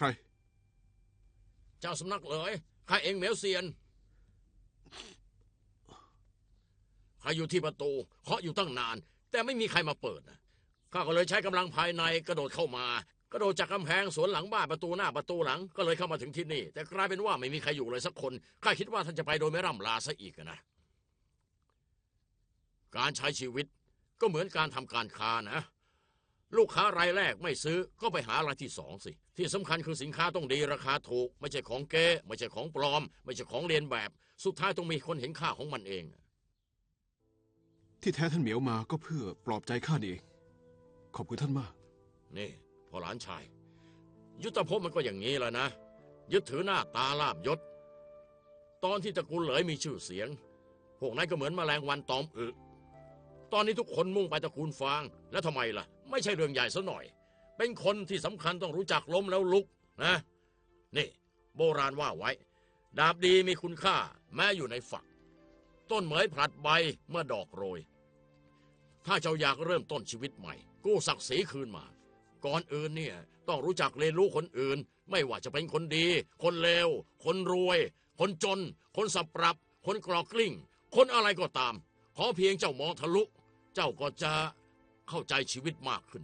ใคร เจ้าสำนักเลยข้าเองเหมียวเซียนข้าอยู่ที่ประตูเคาะอยู่ตั้งนาน แต่ไม่มีใครมาเปิดนะข้าก็เลยใช้กำลังภายในกระโดดเข้ามา กระโดดจากกำแพงสวนหลังบ้านประตูหน้าประตูหลัง ก็เลยเข้ามาถึงที่นี่ แต่กลายเป็นว่าไม่มีใครอยู่เลยสักคนข้าคิดว่าท่านจะไปโดยไม่ร่ำลาซะอีกนะการใช้ชีวิตก็เหมือนการทำการค้านะ ลูกค้ารายแรกไม่ซื้อก็ไปหารายที่สองสิ ที่สำคัญคือสินค้าต้องดีราคาถูก ไม่ใช่ของเก๊ไม่ใช่ของปลอม ไม่ใช่ของเลียนแบบ สุดท้ายต้องมีคนเห็นค่าของมันเอง ที่แท้ท่านเหมียวมาก็เพื่อปลอบใจข้านี่เอง ขอบคุณท่านมาก นี่พ่อหลานชาย ยุทธภพมันก็อย่างนี้แหละนะ ยึดถือหน้าตาลาบยศ ตอนที่ตระกูลเหลยมีชื่อเสียง พวกนั้นก็เหมือนแมลงวันตอมอึ ตอนนี้ทุกคนมุ่งไปตระกูลฟาง แล้วทำไมล่ะ ไม่ใช่เรื่องใหญ่ซะหน่อย เป็นคนที่สำคัญต้องรู้จักล้มแล้วลุกนะ นี่ โบราณว่าไว้ ดาบดีมีคุณค่า แม้อยู่ในฝัก ต้นเหมยผลัดใบเมื่อดอกโรย ถ้าเจ้าอยากเริ่มต้นชีวิตใหม่ กู้ศักดิ์ศรีคืนมา ก่อนอื่นเนี่ยต้องรู้จักเรียนรู้คนอื่น ไม่ว่าจะเป็นคนดี คนเลว คนรวย คนจน คนสับปรับ คนกรอกกลิ้ง คนอะไรก็ตาม ขอเพียงเจ้ามองทะลุ เจ้าก็จะ เข้าใจชีวิตมากขึ้น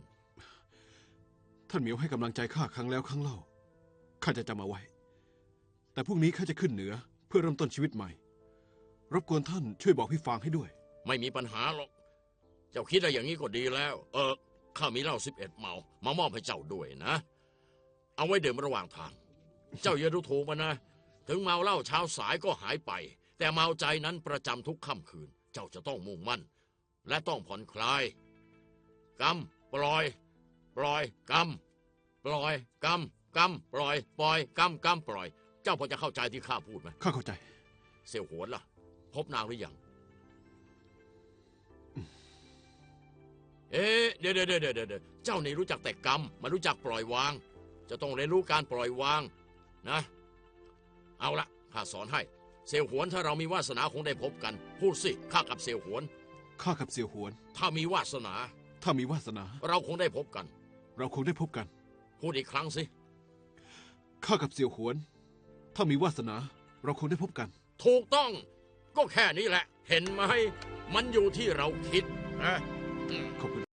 ท่านเหมียวให้กำลังใจข้าครั้งแล้วครั้งเล่า ข้าจะจำเอาไว้ แต่พรุ่งนี้ข้าจะขึ้นเหนือเพื่อเริ่มต้นชีวิตใหม่ รบกวนท่านช่วยบอกพี่ฟางให้ด้วย ไม่มีปัญหาหรอก เจ้าคิดอะไรอย่างนี้ก็ดีแล้ว เออข้ามีเหล้าสิบเอ็ดเมามามอบให้เจ้าด้วยนะ เอาไว้ดื่มระหว่างทาง เจ้าอย่าดูถูกมันนะ ถึงเมาเหล้าเช้าสายก็หายไป แต่เมาใจนั้นประจำทุกค่ำคืน เจ้าจะต้องมุ่งมั่น และต้องผ่อนคลาย กำปล่อย ปล่อยกำปล่อยกำกำปล่อย ปล่อยกำกำปล่อย เจ้าพอจะเข้าใจที่ข้าพูดไหมข้าเข้าใจ เสี่ยวหวนล่ะ พบนางหรือยังเอ๊ะเดี๋ยวเดี๋ยวเดี๋ยวเดี๋ยวเดี๋ยวเจ้านี่รู้จักแต่กรรมไมารู้จักปล่อยวาง จะต้องเรียนรู้การปล่อยวางนะ เอาละข้าสอนให้ เสี่ยวหวนถ้าเรามีวาสนาคงได้พบกัน พูดสิข้ากับเสี่ยวหวนข้ากับเสี่ยวหวน ถ้ามีวาสนา ถ้ามีวาสนา เราคงได้พบกัน เราคงได้พบกัน พูดอีกครั้งสิ ข้ากับเสี่ยวหวน ถ้ามีวาสนา เราคงได้พบกัน ถูกต้อง ก็แค่นี้แหละ เห็นไหม มันอยู่ที่เราคิดนะขอบคุณ